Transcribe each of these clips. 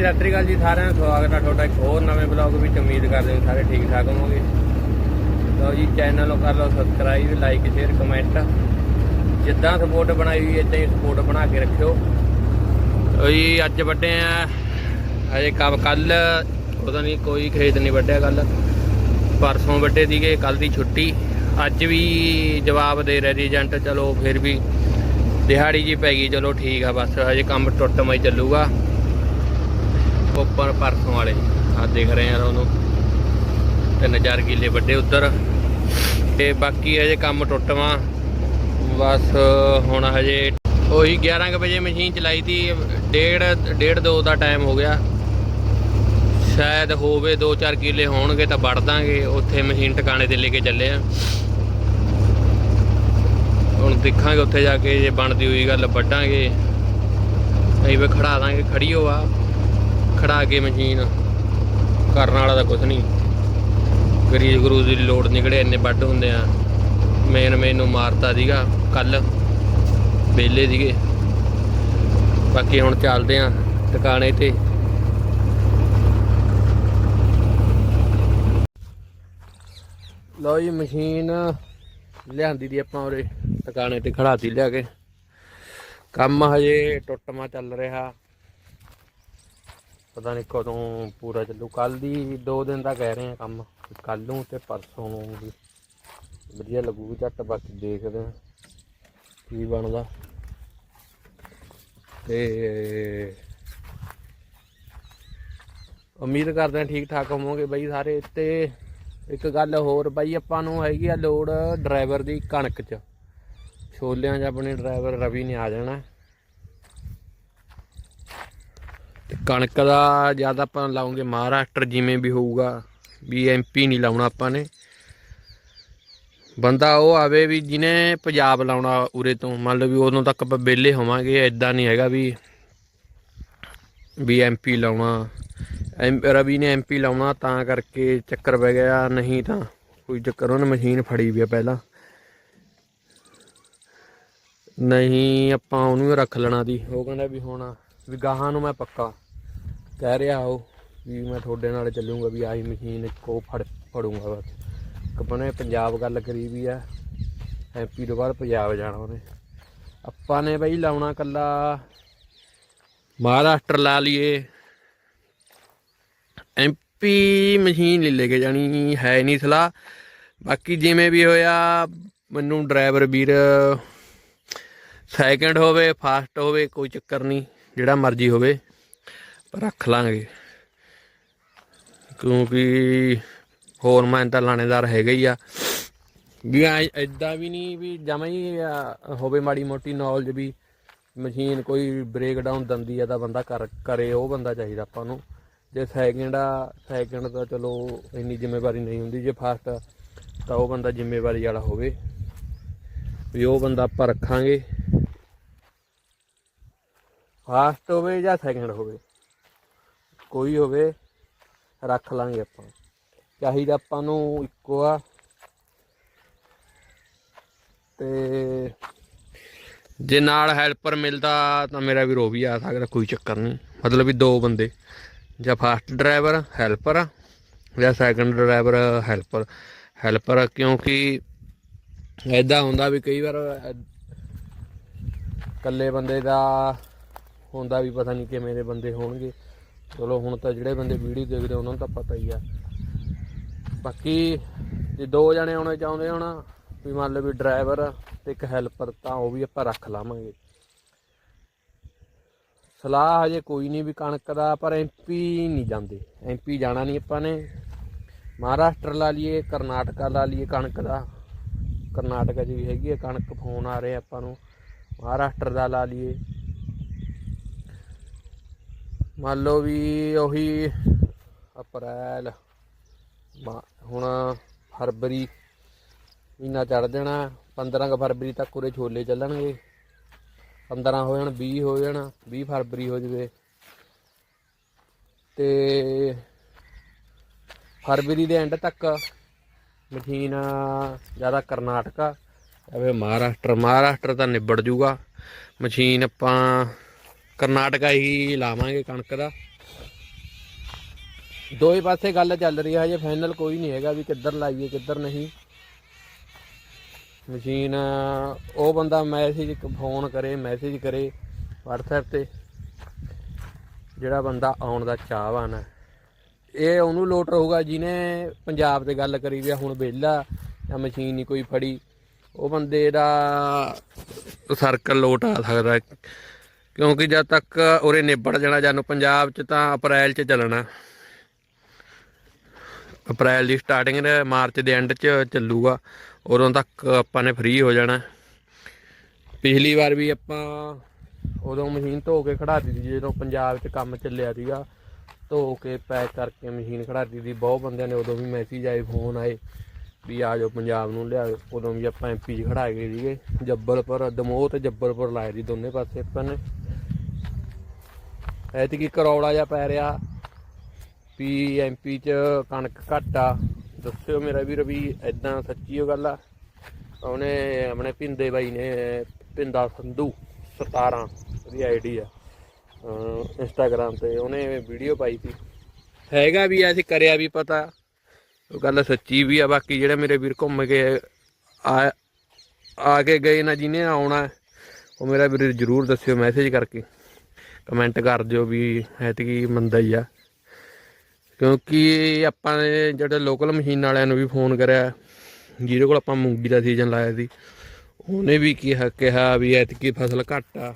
ਹਾਂਜੀ ਸਤਿ ਸ੍ਰੀ ਅਕਾਲ ਜੀ ਸਾਰਿਆਂ ਦਾ, ਸਵਾਗਤ ਹੈ ਤੁਹਾਡਾ ਇੱਕ ਹੋਰ ਨਵੇਂ ਬਲੌਗ ਵਿੱਚ। ਉਮੀਦ ਕਰਦੇ ਹਾਂ ਸਾਰੇ ਠੀਕ ਠਾਕ ਹੋਵੋਗੇ। ਲਓ ਜੀ, ਚੈਨਲ ਨੂੰ ਕਰ ਲਓ ਸਬਸਕ੍ਰਾਈਬ, ਲਾਈਕ, ਸ਼ੇਅਰ, ਕਮੈਂਟ। ਜਿੱਦਾਂ ਸਪੋਰਟ ਬਣਾਈ ਹੋਈ ਇਦਾਂ ਹੀ ਸਪੋਰਟ ਬਣਾ ਕੇ ਰੱਖਿਓ। ਲਓ ਜੀ, ਅੱਜ ਵੱਡੇ ਆ, ਹਜੇ ਕੱਲ ਕੱਲ ਪਤਾ ਨਹੀਂ ਕੋਈ ਖੇਤ ਨਹੀਂ ਵੱਢਿਆ ਕੱਲ ਪਰਸੋਂ ਵੱਡੇ ਸੀਗੇ ਕੱਲ ਦੀ ਛੁੱਟੀ। ਅੱਜ ਵੀ ਜਵਾਬ ਦੇ ਰਿਹਾ ਏਜੰਟ ਚਲੋ ਫਿਰ ਵੀ ਦਿਹਾੜੀ ਜੀ ਪੈ ਗਈ, ਚਲੋ ਠੀਕ ਆ, ਬਸ ਹਜੇ ਕੰਮ ਟੁੱਟਮਾ ਹੀ ਚੱਲੂਗਾ। ਉੱਪਰ ਪਰਸੋਂ ਵਾਲੇ। ਆ ਦੇਖ ਰਹੇ ਆ ਤੁਹਾਨੂੰ। ਤਿੰਨ ਚਾਰ ਕਿੱਲੇ ਵੱਡੇ ਉੱਧਰ। ਤੇ ਬਾਕੀ ਹਜੇ ਕੰਮ ਟੁੱਟਵਾ, ਬਸ ਹੁਣ ਹਜੇ ਉਹੀ 11 ਕੁ ਵਜੇ ਮਸ਼ੀਨ ਚਲਾਈ ਤੀ। ਡੇਢ ਡੇਢ ਦੋ ਦਾ ਟਾਈਮ ਹੋ ਗਿਆ। ਸ਼ਾਇਦ ਹੋਵੇ 2-4 ਕਿੱਲੇ ਹੋਣਗੇ ਤਾਂ ਵੜ ਦਾਂਗੇ। ਉੱਥੇ ਮਸ਼ੀਨ ਟਿਕਾਣੇ ਤੇ ਲੈ ਕੇ ਚੱਲੇ ਆ। ਹੁਣ ਦੇਖਾਂਗੇ ਉੱਥੇ ਜਾ ਕੇ ਜੇ ਬਣਦੀ ਹੋਈ ਗੱਲ ਵੱਢਾਂਗੇ। ਅਸੀਂ ਵੀ ਖੜਾ ਦਾਂਗੇ। ਖੜੀ ਹੋ ਆ। ਖੜਾ ਕੇ ਮਸ਼ੀਨ। ਕਰਨ ਵਾਲਾ ਤਾਂ ਕੁਝ ਨਹੀਂ। ਗਰੀਬ ਗਰੂਜ ਦੀ ਲੋਡ ਨਿਕੜੇ ਇੰਨੇ ਵੱਢ ਹੁੰਦੇ ਆ। ਮੇਨ ਮੈਨੂੰ ਮਾਰਤਾ ਸੀਗਾ ਕੱਲ। ਵੇਲੇ ਸੀਗੇ। ਬਾਕੀ ਹੁਣ ਚੱਲਦੇ ਆ ਟਿਕਾਣੇ ਤੇ। ਲਓ ਜੀ, ਮਸ਼ੀਨ ਲਿਆਂਦੀ ਦੀ ਆਪਾਂ ਉਰੇ। ਟਿਕਾਣੇ ਤੇ ਖੜਾਤੀ ਲਿਆ ਕੇ। ਕੰਮ ਹਜੇ ਟੁੱਟਮਾ ਚੱਲ ਰਿਹਾ। ਪਤਾ ਨਹੀਂ ਕਦੋਂ ਪੂਰਾ ਚੱਲੂ। ਕੱਲ ਦੀ 2 ਦਿਨ ਦਾ ਕਹਿ ਰਹੇ ਆ ਕੰਮ। ਕੱਲ ਨੂੰ ਤੇ ਪਰਸੋਂ ਨੂੰ ਵੀ। ਵਧੀਆ ਲੱਗੂ ਝੱਟ ਬਾਕੀ ਦੇਖਦੇ ਆ ਕੀ ਬਣਦਾ। ਤੇ ਉਮੀਦ ਕਰਦੇ ਆ ਠੀਕ ਠਾਕ ਹੋਵੋਗੇ ਬਾਈ ਸਾਰੇ। ਤੇ ਇੱਕ ਗੱਲ ਹੋਰ ਬਾਈ ਆਪਾਂ ਨੂੰ ਹੈਗੀ ਆ ਲੋੜ ਡਰਾਈਵਰ ਦੀ ਕਣਕ 'ਚ। ਛੋਲਿਆਂ 'ਚ ਆਪਣੇ ਡਰਾਈਵਰ ਰਵੀ ਨੇ ਆ ਜਾਣਾ। ਤੇ ਕਣਕ ਦਾ ਜ਼ਿਆਦਾ ਆਪਾਂ ਲਾਉਂਗੇ ਮਹਾਰਾਸ਼ਟਰ ਜਿਵੇਂ ਵੀ ਹੋਊਗਾ, ਵੀ ਐਮਪੀ ਨਹੀਂ ਲਾਉਣਾ ਆਪਾਂ ਨੇ। ਬੰਦਾ ਉਹ ਆਵੇ ਵੀ ਜਿਹਨੇ ਪੰਜਾਬ ਲਾਉਣਾ ਉਰੇ ਤੋਂ, ਮੰਨ ਲਓ ਵੀ ਉਦੋਂ ਤੱਕ ਆਪਾਂ ਵਿਹਲੇ ਹੋਵਾਂਗੇ ਐਦਾਂ ਨਹੀਂ ਹੈਗਾ ਵੀ ਵੀ ਐਮਪੀ ਲਾਉਣਾ। ਐਮ, ਰਵੀ ਨੇ ਐਮਪੀ ਲਾਉਣਾ ਤਾਂ ਕਰਕੇ ਚੱਕਰ ਪੈ ਗਿਆ, ਨਹੀਂ ਤਾਂ ਕੋਈ ਚੱਕਰ ਉਹਨੇ ਮਸ਼ੀਨ ਫੜੀ ਵੀ ਆ ਪਹਿਲਾਂ। ਨਹੀਂ ਆਪਾਂ ਉਹਨੂੰ ਰੱਖ ਲੈਣਾ ਦੀ ਉਹ ਕਹਿੰਦਾ ਵੀ ਹੁਣ ਵੀ ਗਾਹਾਂ ਨੂੰ ਮੈਂ ਪੱਕਾ ਕਹਿ ਰਿਹਾ ਉਹ ਵੀ ਮੈਂ ਤੁਹਾਡੇ ਨਾਲ ਚੱਲੂਗਾ ਵੀ ਆਹੀ ਮਸ਼ੀਨ ਕੋ ਫੜ ਫੜੂੰਗਾ ਬਸ। ਕਪਨੇ ਪੰਜਾਬ ਗੱਲ ਕਰੀ ਵੀ ਆ, ਐਮਪੀ ਤੋਂ ਬਾਅਦ ਪੰਜਾਬ ਜਾਣਾ ਉਹਨੇ। ਆਪਾਂ ਨੇ ਬਈ ਲਾਉਣਾ ਕੱਲਾ ਮਹਾਰਾਸ਼ਟਰ ਲਾ ਲਈਏ। ਐਮਪੀ ਮਸ਼ੀਨ ਲੈ ਲੈ ਕੇ ਜਾਣੀ, ਹੈ ਨਹੀਂ ਸਲਾਹ। ਬਾਕੀ ਜਿਵੇਂ ਵੀ ਹੋਇਆ, ਮੈਨੂੰ ਡਰਾਈਵਰ ਵੀਰ ਸੈਕਿੰਡ ਹੋਵੇ ਫਾਸਟ ਹੋਵੇ, ਕੋਈ ਚੱਕਰ ਨਹੀਂ ਜਿਹੜਾ ਮਰਜ਼ੀ ਹੋਵੇ ਰੱਖ ਲਾਂਗੇ। ਕਿਉਂਕਿ ਹੋਰ ਮੈਂ ਤਾਂ ਲਾਣੇਦਾਰ ਹੈਗਾ ਹੀ ਆ। ਵੀ ਐਦਾਂ ਵੀ ਨਹੀਂ ਵੀ ਜਮਾਂ ਹੀ ਹੋਵੇ ਮਾੜੀ ਮੋਟੀ ਨੌਲੇਜ ਵੀ ਮਸ਼ੀਨ ਕੋਈ ਬ੍ਰੇਕ ਡਾਊਨ ਦੰਦੀ ਆ ਤਾਂ ਬੰਦਾ ਕਰ, ਕਰੇ, ਉਹ ਬੰਦਾ ਚਾਹੀਦਾ ਆਪਾਂ ਨੂੰ। ਜੇ ਸੈਕਿੰਡ ਆ ਸੈਕਿੰਡ ਤਾਂ ਚਲੋ ਇੰਨੀ ਜ਼ਿੰਮੇਵਾਰੀ ਨਹੀਂ ਹੁੰਦੀ, ਜੇ ਫਾਸਟ ਤਾਂ ਉਹ ਬੰਦਾ ਜ਼ਿੰਮੇਵਾਰੀ ਵਾਲਾ ਹੋਵੇ। ਵੀ ਉਹ ਬੰਦਾ ਆਪਾਂ ਰੱਖਾਂਗੇ। ਫਾਸਟ ਹੋਵੇ ਜਾਂ ਸੈਕਿੰਡ ਹੋਵੇ, ਕੋਈ ਹੋਵੇ, ਰੱਖ ਲਾਂਗੇ ਆਪਾਂ। ਚਾਹੀਦਾ ਆਪਾਂ ਨੂੰ ਇੱਕੋ ਆ। ਤੇ ਜੇ ਨਾਲ ਹੈਲਪਰ ਮਿਲਦਾ ਤਾਂ ਮੇਰਾ ਵੀ ਰੋ ਵੀ ਆ ਸਕਦਾ, ਕੋਈ ਚੱਕਰ ਨਹੀਂ। ਮਤਲਬ ਵੀ ਦੋ ਬੰਦੇ, ਜਾਂ ਫਾਸਟ ਡਰਾਈਵਰ ਹੈਲਪਰ ਜਾਂ ਸੈਕੰਡ ਡਰਾਈਵਰ ਹੈਲਪਰ ਹੈਲਪਰ ਕਿਉਂਕਿ ਐਦਾਂ ਹੁੰਦਾ ਵੀ ਕਈ ਵਾਰ ਇਕੱਲੇ ਬੰਦੇ ਦਾ ਹੁੰਦਾ ਵੀ ਪਤਾ ਨਹੀਂ ਕਿਵੇਂ ਦੇ ਬੰਦੇ ਹੋਣਗੇ। ਚਲੋ, ਹੁਣ ਤਾਂ ਜਿਹੜੇ ਬੰਦੇ ਵੀਡੀਓ ਦੇਖਦੇ ਉਹਨਾਂ ਨੂੰ ਤਾਂ ਪਤਾ ਹੀ ਆ। ਬਾਕੀ ਜੇ ਦੋ ਜਣੇ ਆਉਣੇ ਚਾਹੁੰਦੇ ਹੋਣ, ਵੀ ਮੰਨ ਲਓ ਵੀ ਡਰਾਈਵਰ ਤੇ ਇੱਕ ਹੈਲਪਰ, ਤਾਂ ਉਹ ਵੀ ਆਪਾਂ ਰੱਖ ਲਾਵਾਂਗੇ। ਸਲਾਹ ਹਜੇ ਕੋਈ ਨਹੀਂ ਵੀ ਕਣਕ ਦਾ, ਪਰ ਐਮਪੀ ਨਹੀਂ ਜਾਂਦੇ। ਐਮਪੀ ਜਾਣਾ ਨਹੀਂ ਆਪਾਂ ਨੇ। ਮਹਾਰਾਸ਼ਟਰ ਲਾ ਲਈਏ, ਕਰਨਾਟਕਾ ਲਾ ਲਈਏ ਕਣਕ ਦਾ। ਕਰਨਾਟਕਾ 'ਚ ਵੀ ਹੈਗੀ ਹੈ ਕਣਕ, ਫੋਨ ਆ ਰਹੇ ਆਪਾਂ ਨੂੰ। ਮਹਾਰਾਸ਼ਟਰ ਦਾ ਲਾ ਲਈਏ। ਮੰਨ ਲਓ ਵੀ ਉਹੀ ਅਪ੍ਰੈਲ, ਮਾ- ਹੁਣ ਫਰਵਰੀ ਮਹੀਨਾ ਚੜ ਜਾਣਾ 15 ਕੁ ਫਰਵਰੀ ਤੱਕ ਉਰੇ ਛੋਲੇ ਚੱਲਣਗੇ। 15 ਹੋ ਜਾਣ 20 ਹੋ ਜਾਣ 20 ਫਰਵਰੀ ਹੋ ਜਵੇ। ਤੇ ਫਰਵਰੀ ਦੇ ਐਂਡ ਤੱਕ ਮਸ਼ੀਨ ਜ਼ਿਆਦਾ ਕਰਨਾਟਕਾ, ਐਵੇਂ ਮਹਾਰਾਸ਼ਟਰ ਮਹਾਰਾਸ਼ਟਰ ਤਾਂ ਨਿਬੜ ਜੂਗਾ। ਮਸ਼ੀਨ ਆਪਾਂ ਕਰਨਾਟਕਾ ਹੀ ਲਾਵਾਂਗੇ ਕਣਕ ਦਾ। ਦੋਏ ਪਾਸੇ ਗੱਲ ਚੱਲ ਰਹੀ ਹੈ ਹਜੇ ਫਾਈਨਲ ਕੋਈ ਨਹੀਂ ਹੈਗਾ ਵੀ ਕਿੱਧਰ ਲਾਈਏ, ਕਿੱਧਰ ਨਹੀਂ। ਮਸ਼ੀਨ, ਉਹ ਬੰਦਾ ਮੈਸੇਜ ਫੋਨ ਕਰੇ ਮੈਸੇਜ ਕਰੇ WhatsApp ਤੇ, ਜਿਹੜਾ ਬੰਦਾ ਆਉਣ ਦਾ ਚਾਹਵਾਨ ਹੈ। ਇਹ ਉਹਨੂੰ ਲੋਟ ਰਹੂਗਾ, ਜਿਹਨੇ ਪੰਜਾਬ ਤੇ ਗੱਲ ਕਰੀ ਵੀ ਹੁਣ ਵਿਹਲਾ, ਜਾਂ ਮਸ਼ੀਨ ਨਹੀਂ ਕੋਈ ਫੜੀ, ਉਹ ਬੰਦੇ ਦਾ ਸਰਕਲ ਲੋਟ ਆ ਸਕਦਾ ਕਿਉਂਕਿ ਜਦ ਤੱਕ ਉਰੇ ਨਿਬੜ ਜਾਣਾ ਜਾਨੂੰ ਪੰਜਾਬ ਚ ਤਾਂ ਅਪ੍ਰੈਲ ਚ ਚੱਲਣਾ। ਅਪ੍ਰੈਲ ਦੀ ਸਟਾਰਟਿੰਗ ਦੇ ਮਾਰਚ ਦੇ ਐਂਡ ਚ ਚੱਲੂਗਾ। ਉਦੋਂ ਤੱਕ ਆਪਾਂ ਨੇ ਫ੍ਰੀ ਹੋ ਜਾਣਾ। ਪਿਛਲੀ ਵਾਰ ਵੀ ਆਪਾਂ ਉਦੋਂ ਮਸ਼ੀਨ ਧੋ ਕੇ ਖੜਾ ਦਿੱਤੀ ਸੀ, ਜਦੋਂ ਪੰਜਾਬ 'ਚ ਕੰਮ ਚੱਲਿਆ ਸੀਗਾ। ਧੋ ਕੇ, ਪੈਕ ਕਰਕੇ ਮਸ਼ੀਨ ਖੜਾ ਦਿੱਤੀ ਸੀ। ਬਹੁਤ ਬੰਦਿਆਂ ਨੇ ਉਦੋਂ ਵੀ ਮੈਸੇਜ ਆਏ ਫੋਨ ਆਏ ਵੀ ਆ ਜਾਓ ਪੰਜਾਬ ਨੂੰ ਲਿਆ ਉਦੋਂ ਵੀ ਆਪਾਂ ਐਮਪੀ 'ਚ ਖੜਾ ਗਏ ਸੀਗੇ। ਜੱਬਲਪੁਰ, ਦਮੋਹ ਤੇ ਜੱਬਲਪੁਰ ਲਾਏ ਸੀ ਦੋਨੇ ਪਾਸੇ ਆਪਾਂ ਨੇ। ਐਤਕੀ ਕਰੌੜਾ ਜਿਹਾ ਪੈ ਰਿਹਾ। ਵੀ ਐਮਪੀ 'ਚ ਕਣਕ ਘੱਟ ਆ। ਦੱਸਿਓ ਮੇਰਾ ਵੀਰ ਵੀ ਐਦਾਂ ਸੱਚੀ ਉਹ ਗੱਲ ਆ। ਉਹਨੇ ਆਪਣੇ ਪਿੰਦੇ ਬਾਈ ਨੇ ਪਿੰਦਾ ਸੰਧੂ 17 ਉਹਦੀ ਆਈਡੀ ਆ ਇੰਸਟਾਗ੍ਰam ਤੇ ਉਹਨੇ ਵੀਡੀਓ ਪਾਈ ਸੀ। ਹੈਗਾ ਵੀ ਆ, ਅਸੀਂ ਕਰਿਆ ਵੀ ਪਤਾ। ਉਹ ਗੱਲ ਸੱਚੀ ਵੀ ਆ ਬਾਕੀ ਜਿਹੜੇ ਮੇਰੇ ਵੀਰ ਘੁੰਮ ਕੇ ਆ ਆ ਕੇ ਗਏ ਨਾ ਜਿਹਨੇ ਆਉਣਾ ਉਹ ਮੇਰਾ ਵੀਰ ਜਰੂਰ ਦੱਸਿਓ ਮੈਸੇਜ ਕਰਕੇ। ਕਮੈਂਟ ਕਰ ਦਿਓ ਵੀ ਐਤਕੀ ਮੰਦਾ ਹੀ ਆ। ਕਿਉਂਕਿ ਆਪਾਂ ਨੇ ਜਿਹੜੇ ਲੋਕਲ ਮਸ਼ੀਨ ਵਾਲਿਆਂ ਨੂੰ ਵੀ ਫੋਨ ਕਰਿਆ, ਜਿਹਦੇ ਕੋਲ ਆਪਾਂ ਮੂੰਗੀ ਦਾ ਸੀਜ਼ਨ ਲਾਇਆ ਸੀ, ਉਹਨੇ ਵੀ ਕਿਹਾ ਕਿਹਾ ਵੀ ਐਤਕੀ ਫਸਲ ਘੱਟ ਆ।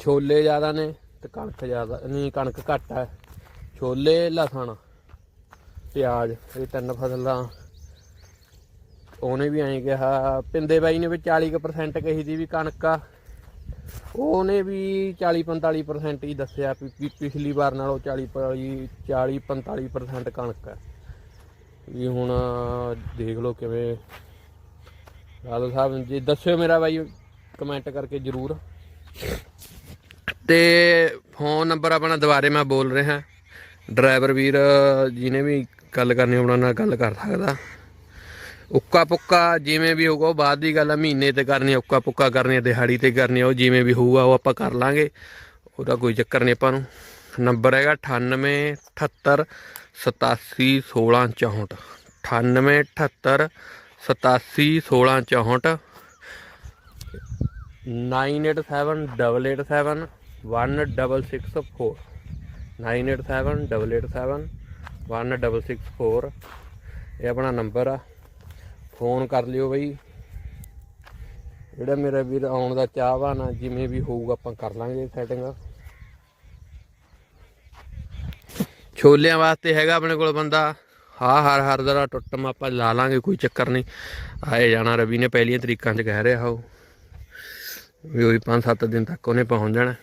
ਛੋਲੇ ਜ਼ਿਆਦਾ ਨੇ ਤੇ ਕਣਕ ਜ਼ਿਆਦਾ, ਨਹੀਂ ਕਣਕ ਘੱਟ ਆ। ਛੋਲੇ ਲਸਣ, ਪਿਆਜ਼, ਇਹ ਤਿੰਨ ਫਸਲਾਂ। ਉਹਨੇ ਵੀ ਐਂ ਕਿਹਾ, ਪਿੰਦੇ ਬਾਈ ਨੇ ਵੀ 40% ਕਹੀ ਸੀ ਵੀ ਕਣਕ ਆ। ਉਹਨੇ ਵੀ 40 45% ਹੀ ਦੱਸਿਆ ਵੀ ਵੀ ਪਿਛਲੀ ਵਾਰ ਨਾਲੋਂ 40 40 45% ਕਣਕ ਹੈ। ਵੀ ਹੁਣ ਦੇਖ ਲਓ ਕਿਵੇਂ ਰਾਦਲ ਸਾਹਿਬ, ਜੇ ਦੱਸਿਓ ਮੇਰਾ ਬਾਈ ਕਮੈਂਟ ਕਰਕੇ ਜਰੂਰ। ਤੇ ਫੋਨ ਨੰਬਰ ਆਪਣਾ ਦੁਬਾਰੇ ਮੈਂ ਬੋਲ ਰਿਹਾ। ਡਰਾਈਵਰ ਵੀਰ, ਜਿਹਨੇ ਵੀ ਗੱਲ ਕਰਨੀ ਉਹਨਾਂ ਨਾਲ ਗੱਲ ਕਰ ਸਕਦਾ। ਉੱਕਾ ਪੁੱਕਾ ਜਿਵੇਂ ਵੀ ਹੋਊਗਾ ਉਹ ਬਾਅਦ ਦੀ ਗੱਲ ਆ ਮਹੀਨੇ ਤੇ ਕਰਨੀ ਆ, ਉੱਕਾ ਪੁੱਕਾ ਕਰਨੀ ਆ, ਦਿਹਾੜੀ ਤੇ ਕਰਨੀ ਆ, ਉਹ ਜਿਵੇਂ ਵੀ ਹੋਊਗਾ ਉਹ ਆਪਾਂ ਕਰ ਲਾਂਗੇ। ਉਹਦਾ ਕੋਈ ਚੱਕਰ ਨਹੀਂ ਆਪਾਂ ਨੂੰ। ਨੰਬਰ ਹੈਗਾ 98 78 87 16 64 98 78 87 16 64 987887 1664 987887 1664 ਇਹ ਆਪਣਾ ਨੰਬਰ ਆ। ਫੋਨ ਕਰ ਲਿਓ ਬਈ। ਜਿਹੜਾ ਮੇਰਾ ਵੀਰ ਆਉਣ ਦਾ ਚਾਹਵਾਨ ਆ ਜਿਵੇਂ ਵੀ ਹੋਊਗਾ ਆਪਾਂ ਕਰ ਲਾਂਗੇ ਸੈਟਿੰਗ ਛੋਲਿਆਂ ਵਾਸਤੇ ਹੈਗਾ ਆਪਣੇ ਕੋਲ ਬੰਦਾ। ਹਾਂ ਹਰ ਹਰ ਦਾ ਟੁੱਟਮ ਆਪਾਂ ਲਾ ਲਾਂਗੇ, ਕੋਈ ਚੱਕਰ ਨਹੀਂ। ਆਏ ਜਾਣਾ ਰਵੀ ਨੇ ਪਹਿਲੀਆਂ ਤਰੀਕਾਂ 'ਚ ਕਹਿ ਰਿਹਾ ਉਹ। ਵੀ ਉਹੀ 5-7 ਦਿਨ ਤੱਕ ਉਹਨੇ ਪਹੁੰਚ ਜਾਣਾ।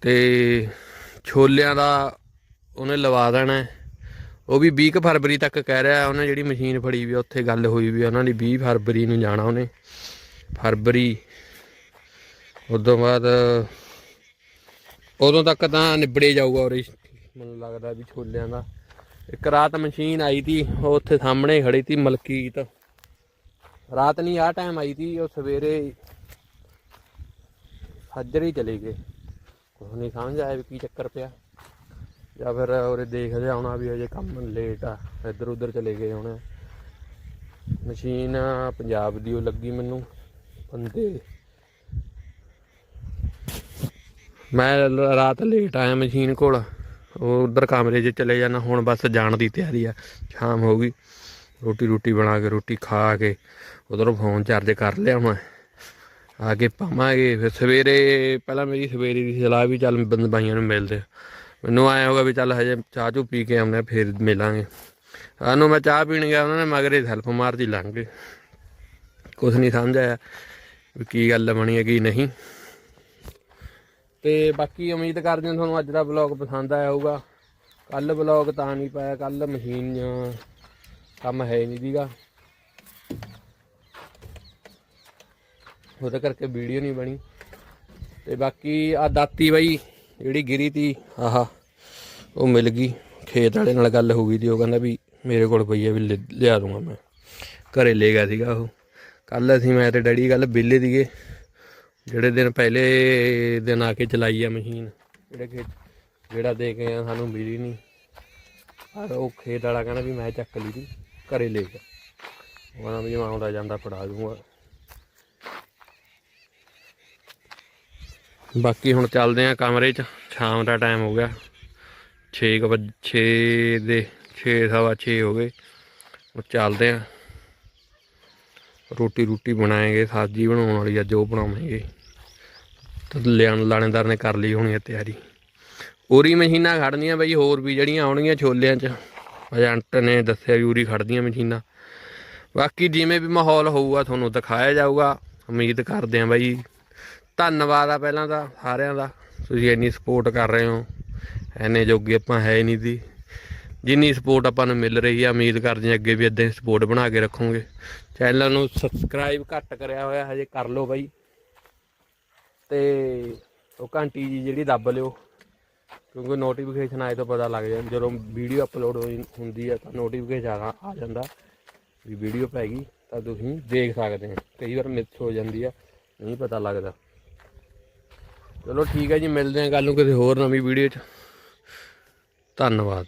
ਤੇ ਛੋਲਿਆਂ ਦਾ ਉਹਨੇ ਲਵਾ ਦੇਣਾ। ਉਹ ਵੀ 20 ਕੁ ਫਰਵਰੀ ਤੱਕ ਕਹਿ ਰਿਹਾ ਉਹਨੇ ਜਿਹੜੀ ਮਸ਼ੀਨ ਫੜੀ ਵੀ ਉੱਥੇ ਗੱਲ ਹੋਈ ਵੀ ਉਹਨਾਂ ਦੀ 20 ਫਰਵਰੀ ਨੂੰ ਜਾਣਾ ਉਹਨੇ। ਫਰਵਰੀ, ਉਦੋਂ ਬਾਅਦ ਉਦੋਂ ਤੱਕ ਤਾਂ ਨਿਬੜੇ ਜਾਊਗਾ ਔਰ ਮੈਨੂੰ ਲੱਗਦਾ ਵੀ ਛੋਲਿਆਂ ਦਾ। ਇੱਕ ਰਾਤ ਮਸ਼ੀਨ ਆਈ ਤੀ, ਉਹ ਉੱਥੇ ਸਾਹਮਣੇ ਖੜੀ ਤੀ ਮਲਕੀਤ। ਰਾਤ ਨਹੀਂ ਆ ਟਾਈਮ ਆਈ ਤੀ, ਉਹ ਸਵੇਰੇ ਹੱਜਰੇ ਚਲੇ ਗਏ। ਕੁਛ ਨਹੀਂ ਸਮਝ ਆਇਆ ਵੀ ਕੀ ਚੱਕਰ ਪਿਆ। ਜਾਂ ਫਿਰ ਉਰੇ ਦੇਖਦੇ ਆਉਣਾ ਵੀ ਅਜੇ ਕੰਮ ਲੇਟ ਆ, ਇੱਧਰ ਉੱਧਰ ਚਲੇ ਗਏ ਹੁਣ ਮਸ਼ੀਨ ਪੰਜਾਬ ਦੀ ਉਹ ਲੱਗੀ ਮੈਨੂੰ, ਬੰਦੇ। ਮੈਂ ਰਾਤ ਲੇਟ ਆਇਆ ਮਸ਼ੀਨ ਕੋਲ, ਉਹ ਉਧਰ ਕਮਰੇ 'ਚ ਚਲੇ ਜਾਣਾ, ਹੁਣ ਬਸ ਜਾਣ ਦੀ ਤਿਆਰੀ ਆ, ਸ਼ਾਮ ਹੋ ਗਈ। ਰੋਟੀ ਰੋਟੀ ਬਣਾ ਕੇ, ਰੋਟੀ ਖਾ ਕੇ, ਉਧਰੋਂ ਫੋਨ ਚਾਰਜ ਕਰ ਲਿਆ ਹੁਣ ਆ ਕੇ ਪਾਵਾਂਗੇ, ਫਿਰ ਸਵੇਰੇ, ਪਹਿਲਾਂ ਮੇਰੀ ਸਵੇਰੇ ਦੀ ਸਲਾਹ ਵੀ ਚੱਲ ਬੰਦ ਬਾਈਆਂ ਨੂੰ ਮਿਲਦੇ ਮੈਨੂੰ ਆਇਆ ਹੋਗਾ ਵੀ ਚੱਲ ਹਜੇ ਚਾਹ ਚੂ ਪੀ ਕੇ ਆਉਂਦੇ ਫਿਰ ਮਿਲਾਂਗੇ। ਸਾਨੂੰ ਮੈਂ ਚਾਹ ਪੀਣ ਗਿਆ ਉਹਨਾਂ ਨੇ, ਮਗਰੇ ਹੈਲਪ ਮਾਰਦੀ ਲੰਘ ਗਏ। ਕੁਛ ਨਹੀਂ ਸਮਝ ਆਇਆ ਵੀ ਕੀ ਗੱਲ ਬਣੀ ਹੈ, ਕੀ ਨਹੀਂ। ਤੇ ਬਾਕੀ ਉਮੀਦ ਕਰਦੇ ਹਾਂ ਤੁਹਾਨੂੰ ਅੱਜ ਦਾ ਵਲੌਗ ਪਸੰਦ ਆਇਆ ਹੋਊਗਾ। ਕੱਲ ਵਲੌਗ ਤਾਂ ਨਹੀਂ ਪਾਇਆ ਕੱਲ ਮਸ਼ੀਨ ਕੰਮ ਹੈ ਨਹੀਂ ਦੀਗਾ। ਉਹਦੇ ਕਰਕੇ ਵੀਡੀਓ ਨਹੀਂ ਬਣੀ। ਤੇ ਬਾਕੀ ਆ ਦਾਤੀ ਬਾਈ ਜਿਹੜੀ ਗਿਰੀ ਤੀ, ਆਹਾ, ਉਹ ਮਿਲ ਗਈ। ਖੇਤ ਵਾਲੇ ਨਾਲ ਗੱਲ ਹੋ ਗਈ ਤੀ, ਉਹ ਕਹਿੰਦਾ ਵੀ ਮੇਰੇ ਕੋਲ ਪਈ ਆ ਵੀ ਲਿ- ਲਿਆ ਦੂੰਗਾ ਮੈਂ। ਘਰੇ ਲੈ ਗਿਆ ਸੀਗਾ ਉਹ। ਕੱਲ ਅਸੀਂ, ਮੈਂ ਤੇ ਡੈਡੀ ਗੱਲ ਬਿੱਲੇ ਦੀਗੇ ਜਿਹੜੇ ਦਿਨ ਪਹਿਲੇ ਦਿਨ ਆ ਕੇ ਚਲਾਈ ਆ ਮਸ਼ੀਨ, ਜਿਹੜੇ ਖੇਤ, ਜਿਹੜਾ ਦੇ ਕੇ ਆ ਸਾਨੂੰ ਮਿਲੀ ਨਹੀਂ ਪਰ ਉਹ ਖੇਤ ਵਾਲਾ ਕਹਿੰਦਾ ਵੀ ਮੈਂ ਚੱਕ ਲਈ ਤੀ, ਘਰੇ ਲੈ ਗਿਆ। ਉਹ ਕਹਿੰਦਾ ਵੀ ਮੈਂ ਆਉਂਦਾ ਜਾਂਦਾ ਫੜਾ ਦੂੰਗਾ। ਬਾਕੀ ਹੁਣ ਚੱਲਦੇ ਆ ਕਮਰੇ 'ਚ, ਸ਼ਾਮ ਦਾ ਟਾਈਮ ਹੋ ਗਿਆ। 6 ਵਜੇ 6 ਦੇ 6 ਸਵਾ 6 ਹੋ ਗਏ। ਉਹ ਚੱਲਦੇ ਆ। ਰੋਟੀ ਰੋਟੀ ਬਣਾਏਗੇ, ਸਬਜ਼ੀ ਬਣਾਉਣ ਵਾਲੀ ਆ ਜੋ ਬਣਾਵਾਂਗੇ। ਤੇ ਲਿਆਣ ਲਾਣੇਦਾਰ ਨੇ ਕਰ ਲਈ ਹੋਣੀ ਹੈ ਤਿਆਰੀ। ਉਰੀ ਮਸ਼ੀਨਾਂ ਖੜਨੀਆਂ ਬਈ, ਹੋਰ ਵੀ ਜਿਹੜੀਆਂ ਆਉਣਗੀਆਂ ਛੋਲਿਆਂ 'ਚ। ਏਜੰਟ ਨੇ ਦੱਸਿਆ ਵੀ ਉਰੀ ਖੜਦੀਆਂ ਮਸ਼ੀਨਾਂ। ਬਾਕੀ ਜਿਵੇਂ ਵੀ ਮਾਹੌਲ ਹੋਊਗਾ, ਤੁਹਾਨੂੰ ਦਿਖਾਇਆ ਜਾਊਗਾ। ਉਮੀਦ ਕਰਦੇ ਆ ਬਾਈ ਧੰਨਵਾਦ ਆ ਪਹਿਲਾਂ ਤਾਂ ਸਾਰਿਆਂ ਦਾ। ਤੁਸੀਂ ਇੰਨੀ ਸਪੋਰਟ ਕਰ ਰਹੇ ਹੋ। ਐਨੇ ਜੋਗੇ ਆਪਾਂ ਹੈ ਨਹੀਂ ਦੀ ਜਿੰਨੀ ਸਪੋਰਟ ਆਪਾਂ ਨੂੰ ਮਿਲ ਰਹੀ ਆ, ਉਮੀਦ ਕਰਦੇ ਹਾਂ ਅੱਗੇ ਵੀ ਇਦਾਂ ਹੀ ਸਪੋਰਟ ਬਣਾ ਕੇ ਰੱਖੋਗੇ। ਚੈਨਲ ਨੂੰ ਸਬਸਕ੍ਰਾਈਬ ਘੱਟ ਕਰਿਆ ਹੋਇਆ, ਹਜੇ ਕਰ ਲਓ ਬਾਈ। ਤੇ ਉਹ ਘੰਟੀ ਜੀ ਜਿਹੜੀ ਦੱਬ ਲਿਓ, ਕਿਉਂਕਿ ਨੋਟੀਫਿਕੇਸ਼ਨ ਆਏ ਤਾਂ ਪਤਾ ਲੱਗ ਜਾਂਦਾ। ਜਦੋਂ ਵੀਡੀਓ ਅਪਲੋਡ ਹੁੰਦੀ ਹੈ ਤਾਂ ਨੋਟੀਫਿਕੇਸ਼ਨ ਆ ਆ ਜਾਂਦਾ ਵੀ ਵੀਡੀਓ ਪੈ ਗਈ, ਤਾਂ ਤੁਸੀਂ ਦੇਖ ਸਕਦੇ ਹੋ। ਕਈ ਵਾਰ ਮਿਸ ਹੋ ਜਾਂਦੀ ਆ, ਨਹੀਂ ਪਤਾ ਲੱਗਦਾ। ਚਲੋ ਠੀਕ ਹੈ ਜੀ ਮਿਲਦੇ ਹਾਂ ਕੱਲ ਨੂੰ ਕਿਸੇ ਹੋਰ ਨਵੀਂ ਵੀਡੀਓ 'ਚ। ਧੰਨਵਾਦ।